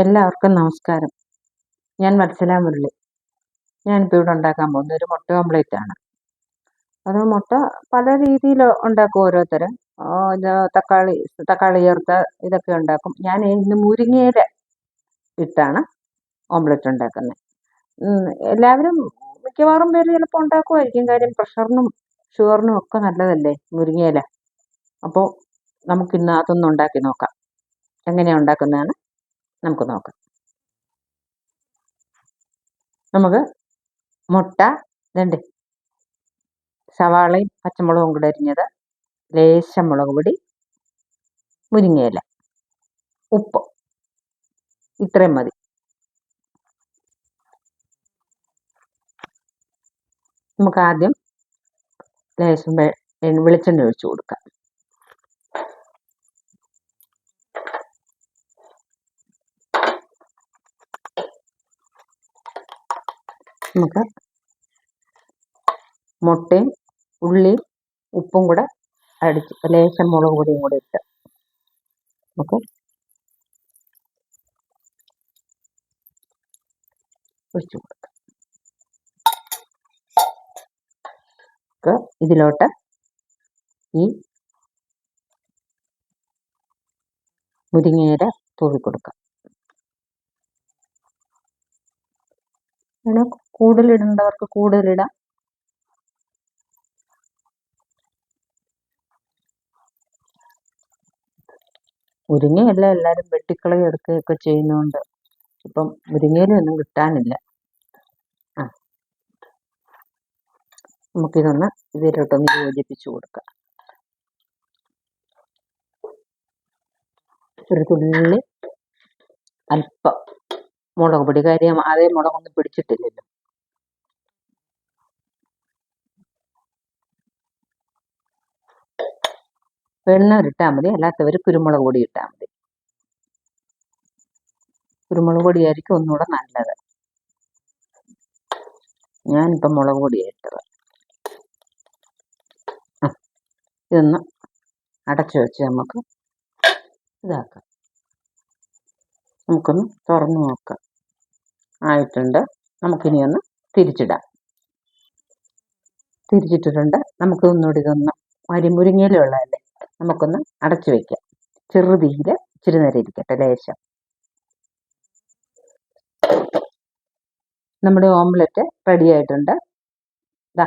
എല്ലാവർക്കും നമസ്കാരം. ഞാൻ വത്സല മുരളി. ഞാനിപ്പോൾ ഇവിടെ ഉണ്ടാക്കാൻ പോകുന്ന ഒരു മുട്ട ഓംലേറ്റ് ആണ്. അത് മുട്ട പല രീതിയിൽ ഉണ്ടാക്കും ഓരോരുത്തരും. തക്കാളി തക്കാളി ചേർത്ത ഇതൊക്കെ ഉണ്ടാക്കും. ഞാൻ ഇന്ന് മുരിങ്ങയില ഇട്ടാണ് ഓംലെറ്റ് ഉണ്ടാക്കുന്നത്. എല്ലാവരും മിക്കവാറും പേര് ചിലപ്പോൾ ഉണ്ടാക്കുമായിരിക്കും. കാര്യം പ്രഷറിനും ഷുഗറിനും ഒക്കെ നല്ലതല്ലേ മുരിങ്ങയില? അപ്പോൾ നമുക്കിന്ന് അതൊന്നും ഉണ്ടാക്കി നോക്കാം. എങ്ങനെയാണ് ഉണ്ടാക്കുന്നതെന്ന്? നമുക്ക് നോക്കാം. നമുക്ക് മുട്ട രണ്ട് സവാളയും പച്ചമുളകും കൂടെ അരിഞ്ഞത് ലേശം മുളക് പൊടി മുരിങ്ങയില ഉപ്പ്. ഇത്രയും മതി. നമുക്ക് ആദ്യം ലേശം വെളിച്ചെണ്ണ ഒഴിച്ചു കൊടുക്കാം. നമുക്ക് മുട്ടയും ഉള്ളിയും ഉപ്പും കൂടെ അടിച്ച് ലേശം മുളക് പൊടിയും കൂടെ ഇട്ട് നമുക്ക് ഒഴിച്ചു കൊടുക്കാം. ഇതിലോട്ട് ഈ മുരിങ്ങയില തൂവി കൊടുക്കാം. അങ്ങനെ കൂടുതലിടേണ്ടവർക്ക് കൂടുതലിടാം. മുരിങ്ങയല്ല എല്ലാവരും വെട്ടിക്കളി എടുക്കുകയൊക്കെ ചെയ്യുന്നതുകൊണ്ട് ഇപ്പം മുരിങ്ങയിലൊന്നും കിട്ടാനില്ല. ആ. നമുക്കിതൊന്ന് ഇതിലോട്ടൊന്ന് യോജിപ്പിച്ചു കൊടുക്കാം. ഒരു തുള്ളി അല്പം മുളക് പൊടി കാര്യം അതേ മുളകൊന്നും പിടിച്ചിട്ടില്ലല്ലോ. വെണ്ണൂരിട്ടാൽ മതി. അല്ലാത്തവർ കുരുമുളക് പൊടി ഇട്ടാൽ മതി. കുരുമുളക് പൊടിയായിരിക്കും ഒന്നുകൂടെ നല്ലത്. ഞാനിപ്പം മുളക് പൊടിയാണ് ഇട്ടത്. ഇതൊന്ന് അടച്ചു വെച്ച് നമുക്ക് ഇതാക്കാം. നമുക്കൊന്ന് തുറന്നു നോക്കാം. ആയിട്ടുണ്ട്. നമുക്കിനി ഒന്ന് തിരിച്ചിടാം. തിരിച്ചിട്ടിട്ടുണ്ട്. നമുക്ക് ഒന്നുകൂടി ഇതൊന്ന് അരിമുരിങ്ങയിലുള്ളതല്ലേ നമുക്കൊന്ന് അടച്ചു വയ്ക്കാം ചെറുതീയിൽ ഇച്ചിരി നേരം ഇരിക്കട്ടെ ലേശം. നമ്മുടെ ഓംലെറ്റ് റെഡി ആയിട്ടുണ്ട്. ഇതാ